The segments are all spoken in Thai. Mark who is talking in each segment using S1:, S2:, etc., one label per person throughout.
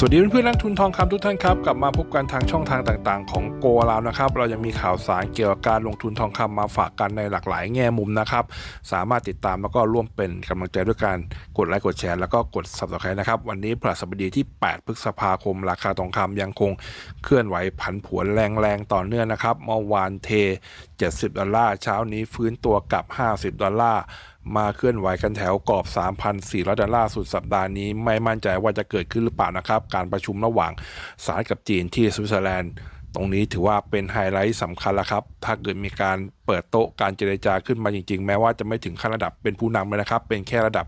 S1: สวัสดีเพื่อนๆนักทุนทองคำทุกท่านครับ กลับมาพบกันทางช่องทางต่างๆ ของโกลาวนะครับ เรายังมีข่าวสารเกี่ยวกับการลงทุนทองคำมาฝากกันในหลากหลายแง่มุมนะครับ สามารถติดตามแล้วก็ร่วมเป็นกำลังใจด้วยการกดไลค์กดแชร์แล้วก็กด subscribe นะครับ วันนี้พฤหัสบดีที่ 8 พฤษภาคม ราคาทองคำยังคงเคลื่อนไหวผันผวนแรงๆต่อเนื่องนะครับเมื่อวานเท 70 ดอลลาร์เช้านี้ฟื้นตัวกลับ 50 ดอลลาร์มาเคลื่อนไหวกันแถวกรอบ 3,400 ดอลลาร์สุดสัปดาห์นี้ไม่มั่นใจว่าจะเกิดขึ้นหรือเปล่านะครับ การประชุมระหว่างสหรัฐกับจีนที่สวิตเซอร์แลนด์ ตรงนี้ถือว่าเป็นไฮไลท์สำคัญแล้วครับ ถ้าเกิดมีการ เปิดโต๊ะการเจรจาขึ้นมาจริง ๆ แม้ว่าจะไม่ถึงขั้นระดับเป็นผู้นำเลยนะครับ เป็นแค่ระดับ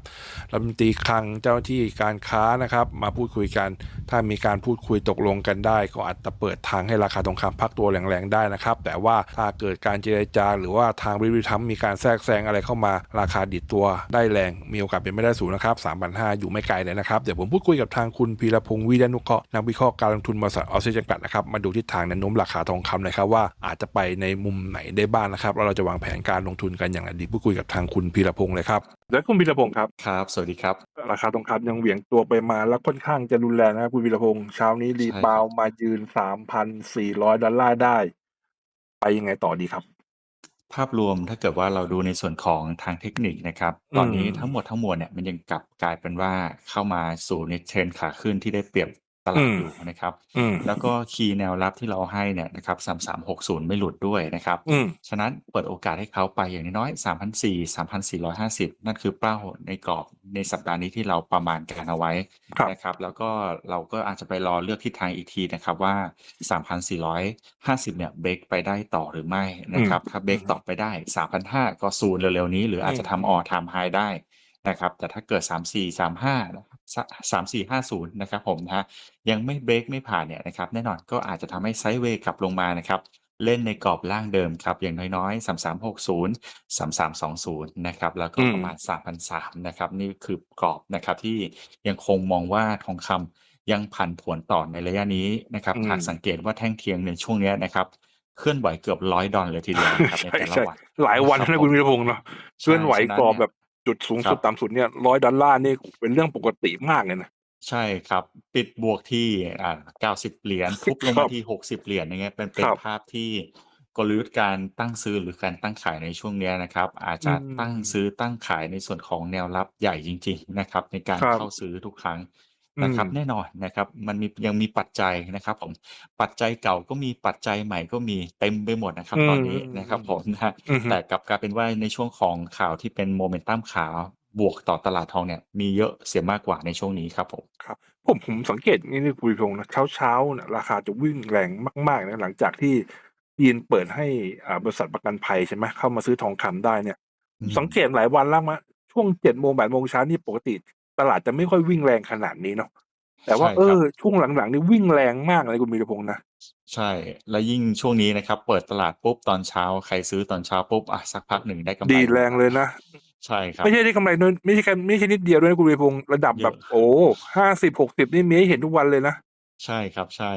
S1: รัฐมนตรีคลังเจ้าที่การค้านะครับ มาพูดคุยกัน ถ้ามีการพูดคุยตกลงกันได้ ก็อาจจะเปิดทางให้ราคาทองคำพักตัวแรงๆได้นะครับ แต่ว่าถ้าเกิดการเจรจา หรือว่าทางบริษัทมีการแทรกแซงอะไรเข้ามาราคาดิดตัวได้แรง มีโอกาสเป็นไม่ได้สูงนะครับ3,500อยู่ไม่ไกลเลยนะครับเดี๋ยวผมพูดคุยกับทางคุณพีรพงศ์วิรนุเคราะห์นักวิเคราะห์การลงทุนบริษัทออสเตรเลียจำกัดนะครับมาดูทิศทางแนวโน้มราคาทองคำนะครับว่าอาจจะไปในมุมไหนได้บ้างนะครับแล้วเราจะวางแผนการลงทุนกันอย่างไรดีพูดคุยกับทางคุณพีรพงศ์เลยครับแล้วคุณพีรพงศ์ครับ
S2: ครับ สวัสดีครับ
S1: ราคาทองคำยังเหวี่ยงตัวไปมาแล้วค่อนข้างจะรุนแรงนะครับคุณวีรพงศ์เช้านี้รีบาวด์มายืน3,400ดอลลาร์ได้ ไปยังไงต่อดีครับ
S2: ภาพรวมถ้าเกิดว่าเราดูในส่วนของทางเทคนิคนะครับ ตอนนี้
S1: อืม
S2: ทั้งหมดทั้งมวลเนี่ยมันยังกลับกลายเป็นว่าเข้ามาสู่ในเทรนด์ขาขึ้นที่ได้เปรียบ ตลาดอยู่นะครับ
S1: อืม
S2: แล้วก็คีย์แนวรับที่เราให้เนี่ยนะครับ3360ไม่หลุดด้วยนะครับ
S1: อืม
S2: ฉะนั้นเปิดโอกาสให้เขาไปอย่างน้อยๆ3,400 3,450นั่นคือเป้าในกรอบในสัปดาห์นี้ที่เราประมาณการเอาไว้
S1: ครับ
S2: นะครับ แล้วก็เราก็อาจจะไปรอเลือกทิศทางอีกทีนะครับว่า3,450เนี่ยเบรกไปได้ต่อหรือไม่นะครับ ถ้าเบรกต่อไปได้3,500ก็ซูนเร็วๆนี้ หรืออาจจะทำออทำไฮได้ นะครับแต่ถ้าเกิด 3435นะครับ3450นะครับผมนะฮะยังไม่เบรกไม่ผ่านเนี่ยนะครับแน่นอนก็อาจจะทำให้ไซด์เวย์กลับลงมานะครับเล่นในกรอบล่างเดิมครับ อย่างน้อยๆ 3360 3320 นะครับ แล้วก็
S1: อืม
S2: ประมาณ3,300นะครับ นี่คือกรอบนะครับที่ยังคงมองว่าทองคำยังผันผวนต่อในระยะนี้นะครับ
S1: อืม
S2: หากสังเกตว่าแท่งเทียงในช่วงเนี้ยนะครับ เคลื่อนไหวเกือบร้อยดอลเลยทีเดียวนะครับใน
S1: ใช่
S2: แต่ละ
S1: ใช่
S2: วัน
S1: หลายวัน
S2: รับ
S1: นะ
S2: ผ
S1: คุ
S2: ม
S1: ณวีรพงศ์เนาะเคลื่อนไหว
S2: ใช่ฉะนั้น
S1: กรอบ
S2: เนี่ย
S1: แบบ จุดสูงสุด
S2: ครับ
S1: ต่ำสุดเนี่ยร้อยดอลลาร์นี่เป็นเรื่องปกติมากเลยนะ
S2: ใช่ครับปิดบวกที่อ่า90เหรียญทุบลง
S1: ครั
S2: มา
S1: บ
S2: ที่60เหรียญอย่างเงี้ยเป็นเป็
S1: คนรับ
S2: ภาพที่กลยุทธ์การตั้งซื้อหรือการตั้งขายในช่วงเนี้ยนะครับ อาจจะ
S1: อืม
S2: ตั้งซื้อตั้งขายในส่วนของแนวรับใหญ่จริง ๆ นะครับ ในการ
S1: ครับ
S2: เข้าซื้อทุกครั้ง นะครับ
S1: อืม
S2: แน่นอนนะครับ มันมี ยังมีปัจจัยนะครับผม ปัจจัยเก่าก็มี ปัจจัยใหม่ก็มี เต็มไปหมดนะครับตอนนี้นะครับผม นะฮะ
S1: อืม
S2: แต่กลับกลายเป็นว่า ในช่วงของข่าวที่เป็นโมเมนตัมขาวบวกต่อตลาดทองเนี่ย มีเยอะเสียมากกว่าในช่วงนี้ครับผม
S1: ครับ ผม ผมสังเกตนี่นี่คุณวีรพงศ์นะ เช้าเช้าๆเนี่ยราคาจะวิ่งแรงมาก ๆ นะ หลังจากที่จีนเปิดให้ อ่า บริษัทประกันภัย ใช่ไหม เข้ามาซื้อทองคำได้เนี่ย
S2: อืม
S1: สังเกตหลายวันแล้วมาช่วงเจ็ดโมงแปดโมงเช้านี่ปกติ ตลาดจะไม่ค่อยวิ่งแรงขนาดนี้เนาะแต่ว่า
S2: ใช่
S1: เอ
S2: ครับ
S1: อ ช่วงหลังๆนี่วิ่งแรงมากเลยคุณมีรพงศ์นะ
S2: ใช่ แล้วยิ่งช่วงนี้นะครับ เปิดตลาดปุ๊บตอนเช้า ใครซื้อตอนเช้าปุ๊บอะสักพักหนึ่งได้กำไร
S1: ดีแรงเลยนะ
S2: ใช่ครับ
S1: ไม่ใช่ได้กำไรน้อยไม่ใช่แค่ไม่ใช่นิดเดียวด้วยนะคุณมีรพงศ์ระดับ
S2: เยอะ
S1: แบบโอ้ห้าสิบหกสิบนี่มีให้เห็นทุกวันเลยนะ
S2: ใช่ครับใช่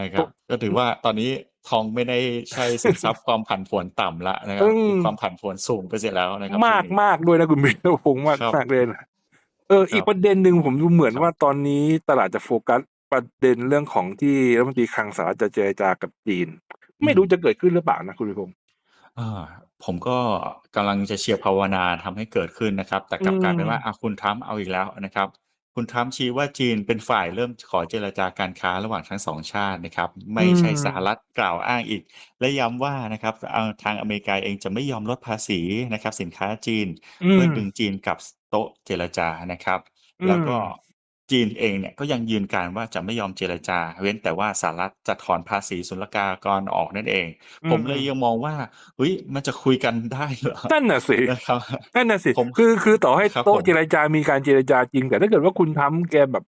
S2: นะครับก็ถือว่าตอนนี้ทองไม่ได้ใช่สินทรัพย์ความผันผวนต่ำละนะครับ
S1: อืม
S2: มีความผันผวนสูงไปเสียแล้วนะครับ
S1: มาก
S2: ช่วงนี้
S1: มากด้วยนะคุณมีรพงศ์มาก
S2: ครับ
S1: มากเลยนะ เออ
S2: ครับ
S1: อีกประเด็นหนึ่งผมดูเหมือน
S2: ครับ
S1: ว่าตอนนี้ตลาดจะโฟกัสประเด็นเรื่องของที่รัฐมนตรีคลังสหรัฐจะเจรจากับจีน ไม่รู้จะเกิดขึ้นหรือเปล่านะคุณมีรพงศ์
S2: อ่าผมก็กำลังจะเชียร์ภาวนาทำให้เกิดขึ้นนะครับ แต่กลับ
S1: อืม
S2: กลายเป็นว่าอะคุณทรัมป์เอาอีกแล้วนะครับ คุณทรัมป์ชี้ว่าจีนเป็นฝ่ายเริ่มขอเจรจาการค้าระหว่างทั้งสองชาตินะครับ ไม่ใช่
S1: อืม
S2: สหรัฐกล่าวอ้างอีก และย้ำว่านะครับเอาทางอเมริกาเองจะไม่ยอมลดภาษีนะครับ สินค้าจีนเพื่อดึงจีนกลับ โต๊ะเจรจานะครับ
S1: อืม
S2: แล้วก็จีนเองเนี่ยก็ยังยืนการว่าจะไม่ยอมเจรจา เว้นแต่ว่าสหรัฐจะถอนภาษีศุลกากรออกนั่นเองผมเลยยังมองว่า เฮ้ย มันจะคุยกันได้เหรอ
S1: นั่นน่ะสิ
S2: นะครับ
S1: นั่นน่ะสิ
S2: ผม
S1: คือคือต่อให้
S2: ครับ
S1: โต๊ะ
S2: ผม
S1: เจรจา มีการเจรจาจริง แต่ถ้าเกิดว่าคุณทำแกแบบ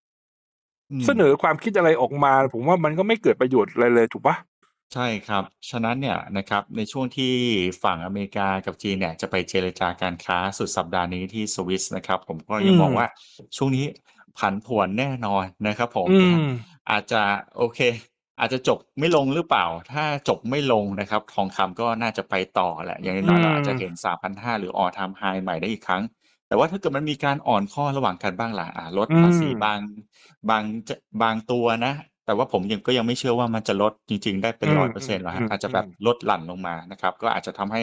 S2: ม
S1: เสนอความคิดอะไรออกมา ผมว่ามันก็ไม่เกิดประโยชน์อะไรเลยถูกปะ
S2: ใช่ครับ ฉะนั้นเนี่ยนะครับในช่วงที่ฝั่งอเมริกากับจีนเนี่ยจะไปเจรจาการค้าสุดสัปดาห์นี้ที่สวิสนะครับ ผมก็ยังมองว่าช่วงนี้ผันผวนแน่นอนนะครับผม
S1: อืม
S2: อาจจะโอเค อาจจะจบไม่ลงหรือเปล่า ถ้าจบไม่ลงนะครับ ทองคำก็น่าจะไปต่อแหละ อย่างน้อยๆเราอาจจะเห็น 3,500 หรือออทามไฮใหม่ได้อีกครั้ง แต่ว่าถ้าเกิดมันมีการอ่อนข้อระหว่างกันบ้างล่ะอ่าลด
S1: อื
S2: ภาษี
S1: ม
S2: บางบางจะบางตัวนะ แต่ว่าผมยังก็ยังไม่เชื่อว่ามันจะลดจริง ๆ ได้เป็
S1: อื
S2: น
S1: ม
S2: ร้อยเปอ
S1: อื
S2: ร์เซ็น
S1: ม
S2: ต์หรอก
S1: อื
S2: ฮะ
S1: ม
S2: อาจจะ
S1: อื
S2: แบ
S1: ม
S2: บลดหลั่นลงมานะครับ ก็อาจจะทำให้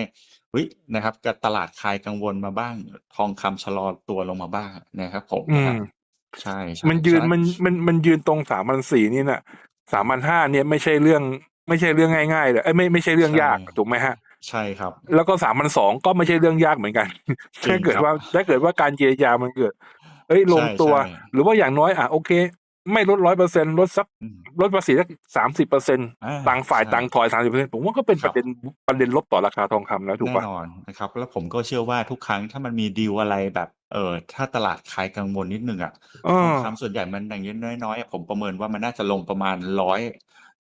S2: เฮ้ยนะครับก็ตลาดคลายกังวลมาบ้าง ทองคำชะลอตัวลงมาบ้างนะครับ ผม
S1: อื
S2: นะค
S1: ม
S2: รับใช่
S1: มัน
S2: ๆ
S1: ยื
S2: ฉะ
S1: น
S2: นั้น
S1: มันมันมันยืนตรงสามพันสี่นี่น่ะสามพันห้าเนี่ยไม่ใช่เรื่องไม่ใช่เรื่องง่ายๆเลยเอ้ยไม่ไม่ใช่เรื่อง
S2: ใช่
S1: ยากถูกไหมฮะ
S2: ใช่ครับ
S1: แล้วก็สามพันสองก็ไม่ใช่เรื่องยากเหมือนกัน
S2: จริ
S1: ถ้างเกิด
S2: ครับ
S1: ว่าถ้าเกิดว่าการเจรจามันเกิดเอ้ยล
S2: ใช่
S1: งตัว
S2: ใช่
S1: หรือว่าอย่างน้อยอะโอเค ไม่ลดร้อยเปอร์เซ็นลดสัก
S2: อืม
S1: ลดภาษีสักสามสิบเปอร์เซ็น
S2: อา
S1: ต่างฝ่าย
S2: ใช่
S1: ต่างถอยสามสิบเปอร์เซ็นผมว่าก็เป็น
S2: ค
S1: ป
S2: รั
S1: ระ
S2: บ
S1: เด็นประเด็นลบต่อราคาทองคำแล้วถูก
S2: แน่
S1: ปะ
S2: นอนนะครับ แล้วผมก็เชื่อว่าทุกครั้งถ้ามันมีดีลอะไรแบบเอ่อถ้าตลาดคลายกังวลนิดหนึ่งอะ
S1: เอ
S2: ทอง
S1: อ
S2: คำส่วนใหญ่มันอย่างน้อยๆอะผมประเมินว่ามันน่าจะลงประมาณร้อย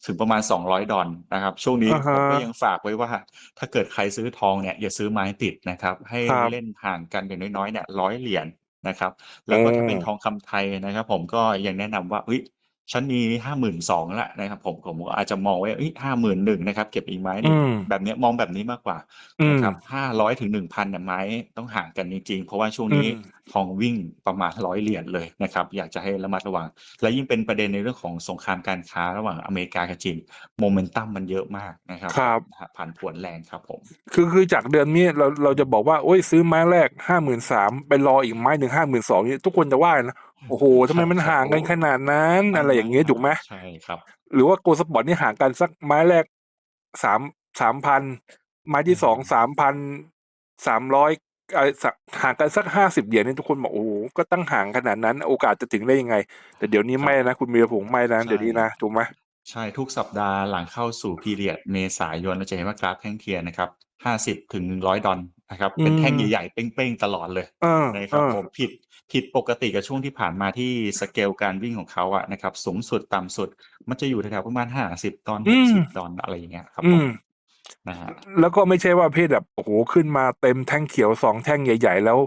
S2: ถึงประมาณสองร้อยดอลนะครับ ช่วงนี้
S1: อ่า
S2: ผ
S1: ฮะ
S2: มก็ยังฝากไว้ว่า ถ้าเกิดใครซื้อทองเนี่ยอย่าซื้อไม้ติดนะครับ ให้
S1: ครับ
S2: เล่นห่างกันอย่างน้อยๆเนี่ยร้อยเหรียญ นะครับ แล้
S1: โอ้
S2: วก็ถ้าเป็นทองคำไทยนะครับ ผมก็ยังแนะนำว่าเฮ้ย ฉันมีห้าหมื่นสองละนะครับ ผมผมอาจจะมองไว้ห้าหมื่นหนึ่งนะครับ เก็บอีกไม้ห
S1: อื
S2: นึ่ง
S1: ม
S2: แบบเนี้ยมองแบบนี้มากกว่า
S1: อื
S2: นะ
S1: ม
S2: ครับห้าร้อยถึงหนึ่งพันเนี่ยไม้ต้องห่างกันจริงๆ เพราะว่าช่วง
S1: อื
S2: นี้
S1: ม
S2: ทองวิ่งประมาณร้อยเหรียญเลยนะครับ อยากจะให้ระมัดระวัง และยิ่งเป็นประเด็นในเรื่องของสงครามการค้าระหว่างอเมริกากับจีนโมเมนตัมมันเยอะมากนะครับ
S1: ครับ
S2: นะฮะผันผวนแรงครับผม
S1: คือคือจากเดือนนี้เราเราจะบอกว่าโอ้ยซื้อไม้แรกห้าหมื่นสามไปรออีกไม้หนึ่งห้าหมื่นสองนี่ทุกคนจะว่านะ โอ้โหทำไมมัน
S2: ใช่
S1: ห่างกัน
S2: โอ้
S1: ขนาดนั้น
S2: ไม่
S1: อะไรอย่างเงี้ย
S2: ไม่
S1: ถูกไหม
S2: ใช่ครับ
S1: หรือว่าโกลสปอร์ตนี่ห่างกันสักไม้แรกสามสามพันไม้ที่สองสามพันสามร้อยห่างกันสักห้าสิบเหรียญนี่ทุกคนบอกโอ้โหก็ตั้งห่างขนาดนั้น โอกาสจะถึงได้ยังไง แต่เดี๋ยวนี้
S2: ครับ
S1: ไม่นะคุณมีระพงษ์ไม่นะ
S2: ใช่
S1: เดี๋ยวนี้นะถูกไหม
S2: ใช่ทุกสัปดาห์หลังเข้าสู่พีเรียดเมษายนเราจะเห็นว่ากราฟแท่งเทียนนะครับห้าสิบถึงหนึ่งร้อยดอลนะครับ เป็นแท่งใหญ่ๆเป้งๆตลอดเลย
S1: เออ
S2: นะค
S1: เอ
S2: รับ
S1: อ
S2: ผมผิด ผิดปกติกับช่วงที่ผ่านมาที่สเกลการวิ่งของเขาอะนะครับ สูงสุดต่ำสุด มันจะอยู่แถวๆประมาณห้าสิบดอล
S1: อื
S2: หก
S1: ม
S2: สิบดอลอะไรอย่างเงี้ยครับ
S1: อื
S2: ผม
S1: ม
S2: นะฮะ
S1: แล้วก็ไม่ใช่ว่าเพศแบบโอ้โหขึ้นมาเต็มแท่งเขียวสองแท่งใหญ่ ๆ แล้ว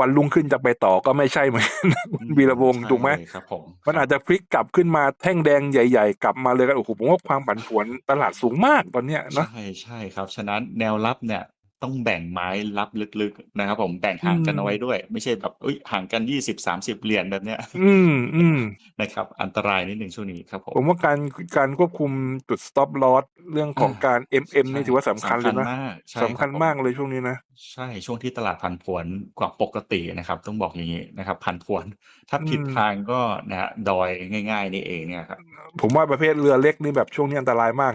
S1: วันรุ่งขึ้นจะไปต่อก็ไม่ใช่เหมือนกันนะคุณวีระวงศ์
S2: ใช่
S1: ถูกไหม
S2: เลยครับผม
S1: มัน
S2: ครั
S1: อา
S2: บ
S1: จจะพลิกกลับขึ้นมาแท่งแดงใหญ่ ๆ กลับมาเลยกันโอ้โหผมว่าความผันผวนตลาดสูงมากตอนเนี้ยเนาะ
S2: ใช่ใช่ครับ ฉะนั้นแนวรับเนี่ย ต้องแบ่งไม้รับลึกๆนะครับ ผมแบ่ง
S1: อื
S2: ห่างกันเอา
S1: ม
S2: ไว้ด้วย ไม่ใช่แบบอุ้ยห่างกันยี่สิบสามสิบเหรียญแบบเนี้ย
S1: อืมอืม
S2: นะครับ อันตรายนิดหนึ่งช่วงนี้ครับผ
S1: ผมมว่าการการควบคุมจุด stop loss เรื่องของ
S2: อา
S1: การ MM
S2: ใช่
S1: นี่ถือว่าสำคัญ
S2: สำ
S1: เล
S2: คั
S1: ย
S2: ญ
S1: นะ
S2: มากใช่
S1: สำ
S2: ค
S1: คั
S2: รั
S1: ญ
S2: บผม
S1: มากเลยช่วงนี้นะ
S2: ใช่ช่วงที่ตลาดผันผวนกว่าปกตินะครับ ต้องบอกอย่างนี้นะครับผันผวน ถ้า
S1: อื
S2: ผิด
S1: ม
S2: ทางก็นะฮะดอยง่าย ๆ นี่เองเนี่ยครับ
S1: ผมว่าประเภทเรือเล็กนี่แบบช่วงนี้อันตรายมาก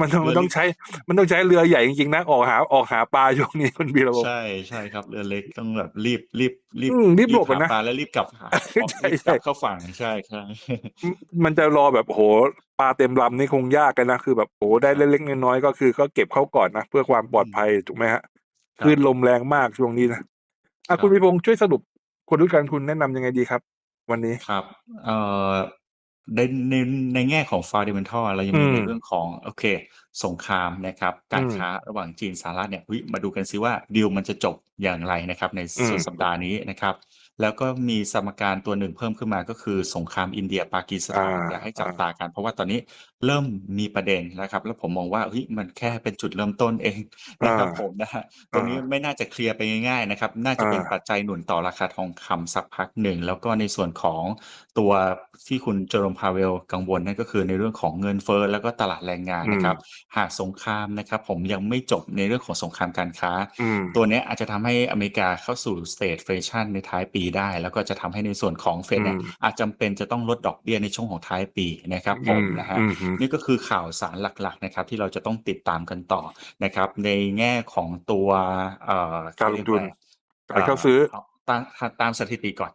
S1: มันต้อง
S2: เรื
S1: มั
S2: อน
S1: ต้อ
S2: เล็
S1: ง
S2: ก
S1: ใช้มันต้องใช้เรือใหญ่จริงๆนะออกหาออกหาปลาช่วงนี้คุณบีระวงศ์
S2: ใช่ใช่ครับเรือเล็กต้องแบบรีบรีบรี
S1: อื
S2: บ
S1: มรีบห
S2: รี
S1: ล
S2: บบหา
S1: อะนะ
S2: ปลาแล้วรีบกลับหาออก
S1: ใช่
S2: รีบก
S1: ใช่
S2: ลับเข้าฝั่งใช่ใช่
S1: มมันจะรอแบบโหปลาเต็มลำนี่คงยากกันนะคือแบบโอ้ได้
S2: ครับ
S1: เล็กๆน้อยๆก็คือ ก็เก็บเข้าก่อนนะเพื่อความปลอด
S2: อืม
S1: ภัยถูกไหมฮะ
S2: ค
S1: ค
S2: รั
S1: ลื่
S2: บ
S1: นลมแรงมากช่วงนี้นะ
S2: ค
S1: อะ
S2: รั
S1: คุณ
S2: บ
S1: พิพงศ์ช่วยสรุปคนรู้การทุนแนะนำยังไงดีครับ วันนี้
S2: ครับ เอ่อ ในในในแง่ของ fundamental เรายัง
S1: อื
S2: มี
S1: ม
S2: ในเรื่องของโอเค สงครามนะครับ
S1: อื
S2: การ
S1: ม
S2: ค้าระหว่างจีนสหรัฐเนี่ยเฮ้ยมาดูกันซิว่าดีลมันจะจบอย่างไรนะครับ ใน
S1: อื
S2: สุ
S1: ม
S2: ดสัปดาห์นี้นะครับ แล้วก็มีสมการตัวหนึ่งเพิ่มขึ้นมาก็คือสงครามอินเดียปากีส
S1: อ่า
S2: ถานอยากให้จั
S1: อ่า
S2: บตากัน เพราะว่าตอนนี้เริ่มมีประเด็นนะครับ แล้วผมมองว่าเฮ้ยมันแค่เป็นจุดเริ่มต้นเอง
S1: อ่า
S2: นะครับผมนะฮะตรง
S1: อ่า
S2: นี้ไม่น่าจะเคลียร์ไปง่ายๆนะครับ น่าจะ
S1: อ่า
S2: เป็นปัจจัยหนุนต่อราคาทองคำสักพักหนึ่งแล้วก็ในส่วนของตัว ที่คุณเจอร์มพาเวลกังวลนั่นก็คือในเรื่องของเงินเฟ้อแล้วก็ตลาดแรงงาน
S1: อืม
S2: นะครับ หากสงครามนะครับ ผมยังไม่จบในเรื่องของสงครามการค้า
S1: อืม
S2: ตัวเนี้ยอาจจะทำให้อเมริกาเข้าสู่สเตทเฟชันในท้ายปีได้ แล้วก็จะทำให้ในส่วนของเฟด
S1: อื
S2: เนี่ย
S1: ม
S2: อาจจำเป็นจะต้องลดดอกเบี้ยในช่วงของท้ายปีนะครับผ
S1: อื
S2: ม
S1: ม
S2: นะฮะ
S1: อืมอืม
S2: นี่ก็คือข่าวสารหลักๆนะครับที่เราจะต้องติดตามกันต่อนะครับ ในแง่ของตัวเอ่อ
S1: การ
S2: เขา
S1: ล
S2: เรี
S1: ง
S2: ยก
S1: ทุ
S2: ว่าน
S1: การ
S2: เอ่
S1: เข้า
S2: อ
S1: ซื้อ
S2: เอาตามตามสถิติก่อน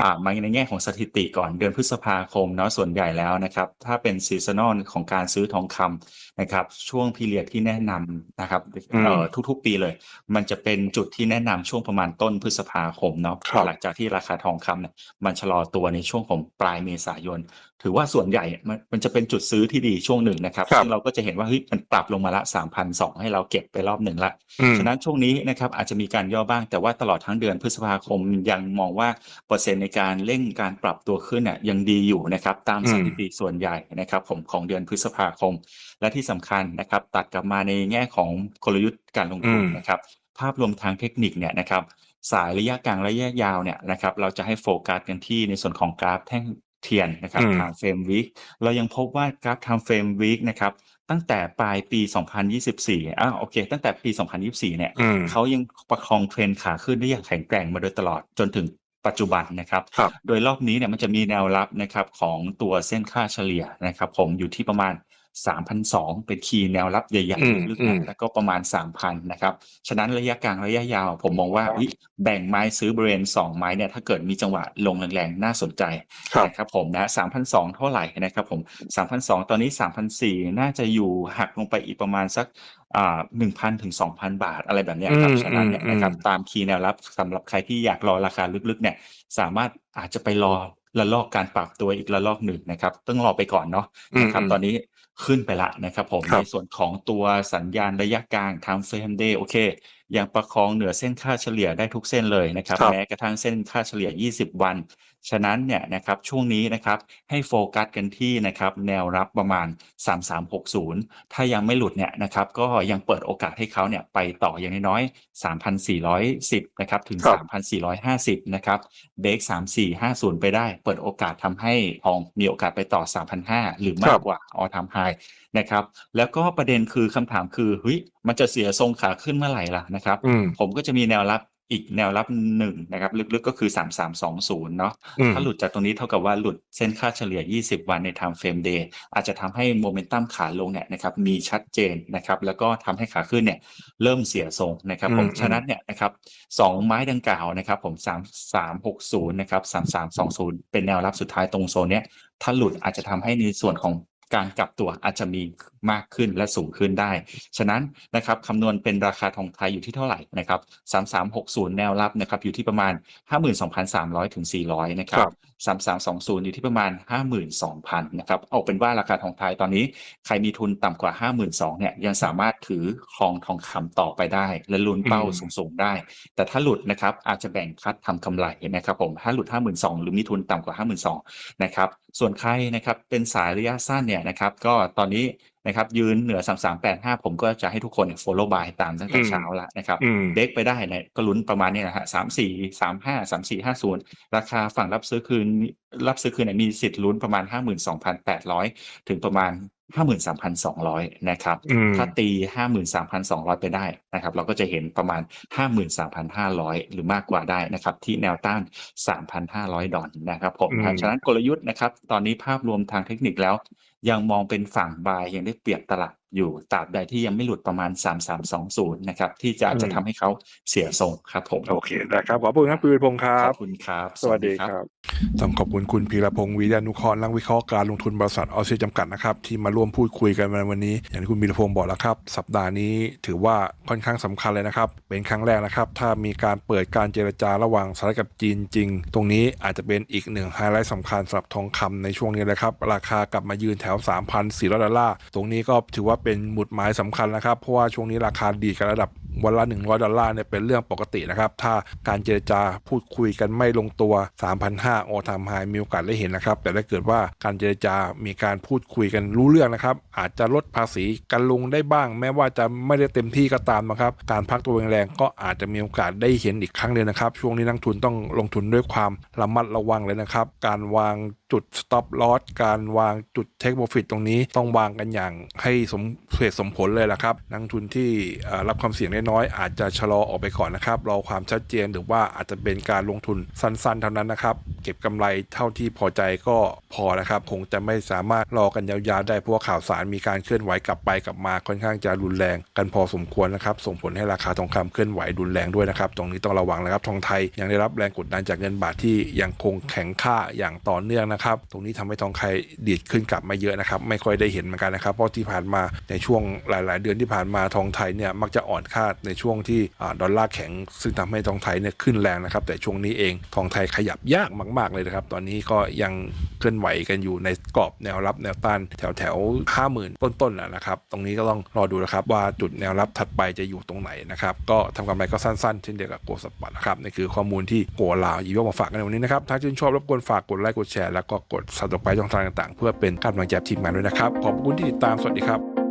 S2: อะ
S1: อืม
S2: อ่ามาในแง่ของสถิติก่อนเดือนพฤษภาคมเนาะส่วนใหญ่แล้วนะครับ ถ้าเป็นซีซันอลของการซื้อทองคำนะครับ ช่วงพีเรียดที่แนะนำนะครับ
S1: อืม
S2: เอ่อทุกๆ ปีเลย มันจะเป็นจุดที่แนะนำช่วงประมาณต้นพฤษภาคมเนาะ
S1: ครับ
S2: หลังจากที่ราคาทองคำเนี่ยมันชะลอตัวในช่วงของปลายเมษายนถือว่าส่วนใหญ่มันมันจะเป็นจุดซื้อที่ดีช่วงหนึ่งนะครับ
S1: ครับ
S2: ซึ่งเราก็จะเห็นว่าเฮ้ยมันปรับลงมาละสามพันสองให้เราเก็บไปรอบหนึ่งละ
S1: อืม
S2: ฉะนั้นช่วงนี้นะครับอาจจะมีการย่อบ้างแต่ว่าตลอดทั้งเดือนพฤษภาคมยังมองว่าเปอร์เซ็นต์ในการเร่งการปรับตัวขึ้นเนี่ยยังดีอยู่นะครับตาม
S1: อืม
S2: สถิติส่วนใหญ่นะครับผมของเดือนพฤษภาคม และที่สำคัญนะครับตัดกลับมาในแง่ของกลยุทธ์การลงทุน
S1: อืม
S2: นะครับ ภาพรวมทางเทคนิคเนี่ยนะครับ สายระยะกลางระยะยาวเนี่ยนะครับเราจะให้โฟกัสกันที่ในส่วนของกราฟแท่ง เทียนนะครับ
S1: อืม
S2: ทางเฟรมวิกเรายังพบว่ากราฟทางเฟรมวิกนะครับตั้งแต่ปลายปี 2024อ้าวโอเค ตั้งแต่ปี 2024 เนี่ย
S1: อืม
S2: เขายังประคองเทรนขาขึ้นได้อย่างแข็งแกร่งมาโดยตลอดจนถึงปัจจุบันนะครับ
S1: ครับ
S2: โดยรอบนี้เนี่ยมันจะมีแนวรับนะครับของตัวเส้นค่าเฉลี่ยนะครับผมอยู่ที่ประมาณ 3,200เป็นคีย์แนวรับใหญ่
S1: อืม
S2: ๆลึก
S1: อืม
S2: ๆแล้วก็ประมาณ 3,000 นะครับ ฉะนั้นระยะกลางระยะยาว ผมมองว่าเฮ้ยแบ่งไม้ซื้อบริเวณ 2 ไม้เนี่ยถ้าเกิดมีจังหวะลงแรงๆ น่าสนใจ
S1: ครับ
S2: นะครับผมนะ3,200เท่าไหร่นะครับผม3,200ตอนนี้3,400น่าจะอยู่หักลงไปอีกประมาณสัก อ่า1,000ถึง2,000บาทอะไรแบบเนี้ยครับ
S1: อืม
S2: ฉะนั้นเนี่ย
S1: อืม
S2: นะครับตามคีย์แนวรับสำหรับใครที่อยากรอราคาลึกๆ เนี่ย สามารถอาจจะไปรอระลอกการปรับตัวอีกระลอกหนึ่งนะครับ ต้องรอไปก่อนเนาะนะครับ
S1: อืม
S2: ตอนนี้ขึ้นไปละนะครับผม
S1: ครับ
S2: ในส่วนของตัวสัญญาณระยะกลาง time frame day โอเค ยังประคองเหนือเส้นค่าเฉลี่ยได้ทุกเส้นเลยนะครับ
S1: ครับ
S2: แม้กระทั่งเส้นค่าเฉลี่ย 20 วัน ฉะนั้นเนี่ยนะครับช่วงนี้นะครับให้โฟกัสกันที่นะครับแนวรับประมาณ 3360 ถ้ายังไม่หลุดเนี่ยนะครับก็ยังเปิดโอกาสให้เขาเนี่ยไปต่ออย่างน้อยๆ3,410นะครับถึง
S1: ครับ
S2: 3,450นะครับเบรก3450 ไปได้ เปิดโอกาสทำให้ทองมีโอกาสไปต่อ 3,500 หรือ
S1: ค
S2: มา
S1: รั
S2: ก
S1: บ
S2: กว่า all time high นะครับแล้วก็ประเด็นคือคำถามคือเฮ้ยมันจะเสียทรงขาขึ้นเมื่อไหร่ล่ะนะครับ
S1: อืม
S2: ผมก็จะมีแนวรับ อีกแนวรับหนึ่งนะครับ ลึกๆก็คือ 3320 เนาะ
S1: อืม
S2: ถ้าหลุดจากตรงนี้เท่ากับว่าหลุดเส้นค่าเฉลี่ย 20 วันใน time frame day อาจจะทำให้โมเมนตัมขาลงเนี่ยนะครับมีชัดเจนนะครับ แล้วก็ทำให้ขาขึ้นเนี่ยเริ่มเสียทรงนะครับ ผม
S1: อืม
S2: ฉะนั้นเนี่ยนะครับสองไม้ดังกล่าวนะครับ ผม 3360 นะครับ 3320 เป็นแนวรับสุดท้ายตรงโซนเนี้ยถ้าหลุดอาจจะทำให้ในส่วนของ การกลับตัวอาจจะมีมากขึ้นและสูงขึ้นได้ ฉะนั้นนะครับคำนวณเป็นราคาทองไทยอยู่ที่เท่าไหร่นะครับ3360 แนวรับนะครับอยู่ที่ประมาณ 52,300 ถึง 400 นะครั
S1: ครับ
S2: บ3320 อยู่ที่ประมาณ 52,000 นะครับ เอาเป็นว่าราคาทองไทยตอนนี้ ใครมีทุนต่ำกว่า 52,000 เนี่ยยังสามารถถือครองทองคำต่อไปได้ และลุ้นเป้า
S1: อืม
S2: สูงๆได้ แต่ถ้าหลุดนะครับอาจจะแบ่งคัดทำกำไรนะครับผมถ้าหลุด 52,000 หรือมีทุนต่ำกว่า 52,000 นะครับ ส่วนใครนะครับเป็นสายระยะสั้นเนี่ยนะครับ ก็ตอนนี้ นะครับยืนเหนือ 3385 ผมก็จะให้ทุกคนเนี่ย follow buy ตามตั้งแต่
S1: อืม
S2: เช้าละนะครับ
S1: อืม
S2: เด็กไปได้เนี่ยก็ลุ้นประมาณนี้นะฮะสามสี่สามห้าสามสี่ห้าศูนย์ราคาฝั่งรับซื้อคืน รับซื้อคืนเนี่ยมีสิทธิ์ลุ้นประมาณห้าหมื่นสองพันแปดร้อยถึงประมาณห้าหมื่นสามพันสองร้อยนะครับ
S1: อืม
S2: ถ้าตีห้าหมื่นสามพันสองร้อยไปได้นะครับ เราก็จะเห็นประมาณห้าหมื่นสามพันห้าร้อยหรือมากกว่าได้นะครับ ที่แนวต้านสามพันห้าร้อยดอลนะครับผม
S1: อืม
S2: ฉะนั้นกลยุทธ์นะครับ ตอนนี้ภาพรวมทางเทคนิคแล้วยังมองเป็นฝั่งบายยังได้เปรียบตลาด อยู่ตราบใดที่ยังไม่หลุดประมาณ 3320 นะครับ ที่จะจะทำให้เขาเสียทรงครับผม
S1: โอเคได้ครับขอบคุณครับคุณวีรพงศ์ครั
S2: ข
S1: บ
S2: อบคุณครับ
S1: สวัสดีครับ ต้องขอบคุณคุณพีรพงศ์วีรนุเคราะห์นักวิเคราะห์การลงทุนบริษัทออสเซียจำกัดนะครับ ที่มาร่วมพูดคุยกันในวันนี้ อย่างที่คุณพีรพงศ์บอกแล้วครับ สัปดาห์นี้ถือว่าค่อนข้างสำคัญเลยนะครับ เป็นครั้งแรกนะครับ ถ้ามีการเปิดการเจรจาระหว่างสหรัฐกับจีนจริง ตรงนี้อาจจะเป็นอีกหนึ่งไฮไลท์สำคัญสำหรับทองคำในช่วงนี้เลยครับราคากลับมายืนแถว 3,400ดอลลาร์ตรงนี้ก็ถือว่าเป็นหมุดหมายสำคัญนะครับ เพราะว่าช่วงนี้ราคาดีกันระดับวันละ 100 ดอลลาร์เนี่ยเป็นเรื่องปกตินะครับ ถ้าการเจรจาพูดคุยกันไม่ลงตัว 3,500 โอทามไฮมีโอกาสได้เห็นนะครับ แต่ถ้าเกิดว่าการเจรจามีการพูดคุยกันรู้เรื่องนะครับ อาจจะลดภาษีกันลงได้บ้าง แม้ว่าจะไม่ได้เต็มที่ก็ตามนะครับ การพักตัวแรงๆก็อาจจะมีโอกาสได้เห็นอีกครั้งเลยนะครับ ช่วงนี้นักทุนต้องลงทุนด้วยความระมัดระวังเลยนะครับ การวางจุด stop loss การวางจุด take profit ตรงนี้ต้องวางกันอย่างให้สมเหตุสมผลเลยละครับ นักทุนที่รับความเสี่ยงน้อยๆอาจจะชะลอออกไปก่อนนะครับ รอความชัดเจนหรือว่าอาจจะเป็นการลงทุนสั้นๆ เท่านั้นนะครับ เก็บกำไรเท่าที่พอใจก็พอนะครับ คงจะไม่สามารถรอกันยาวๆได้เพราะว่าข่าวสารมีการเคลื่อนไหวกลับไปกลับมาค่อนข้างจะรุนแรงกันพอสมควรนะครับ ส่งผลให้ราคาทองคำเคลื่อนไหวรุนแรงด้วยนะครับ ตรงนี้ต้องระวังนะครับ ทองไทยยังได้รับแรงกดดันจากเงินบาทที่ยังคงแข็งค่าอย่างต่อเนื่องนะครับ ตรงนี้ทำให้ทองไทยดีดขึ้นกลับมาเยอะนะครับ ไม่ค่อยได้เห็นเหมือนกันนะครับ เพราะที่ผ่านมาในช่วงหลาย ๆ เดือนที่ผ่านมาทองไทยเนี่ยมักจะอ่อนค่าในช่วงที่อดอลลาร์แข็ง ซึ่งทำให้ทองไทยเนี่ยขึ้นแรงนะครับ แต่ช่วงนี้เองทองไทยขยับยากมาก ๆ เลยนะครับ ตอนนี้ก็ยังเคลื่อนไหวกันอยู่ในกรอบแนวรับแนวต้านแถวแถวห้าหมื่นต้นๆนะนะครับ ตรงนี้ก็ต้องรอดูนะครับว่าจุดแนวรับถัดไปจะอยู่ตรงไหนนะครับ ก็ทำกำไรก็สั้น ๆ เช่นเดียวกับโกลสปอร์ตนะครับนี่คือข้อมูลที่โกลาวหยิบยกมาฝากกันในวันนี้นะครับ ถ้าชื่นชอบรบกวนฝากกดไลค์กดแชร์แล้วก็กด subscribe ช่องทางต่าง ๆ เพื่อเป็นกำลังใจทีมงานด้วยนะครับ ขอบคุณที่ติดตามสวัสดีครับ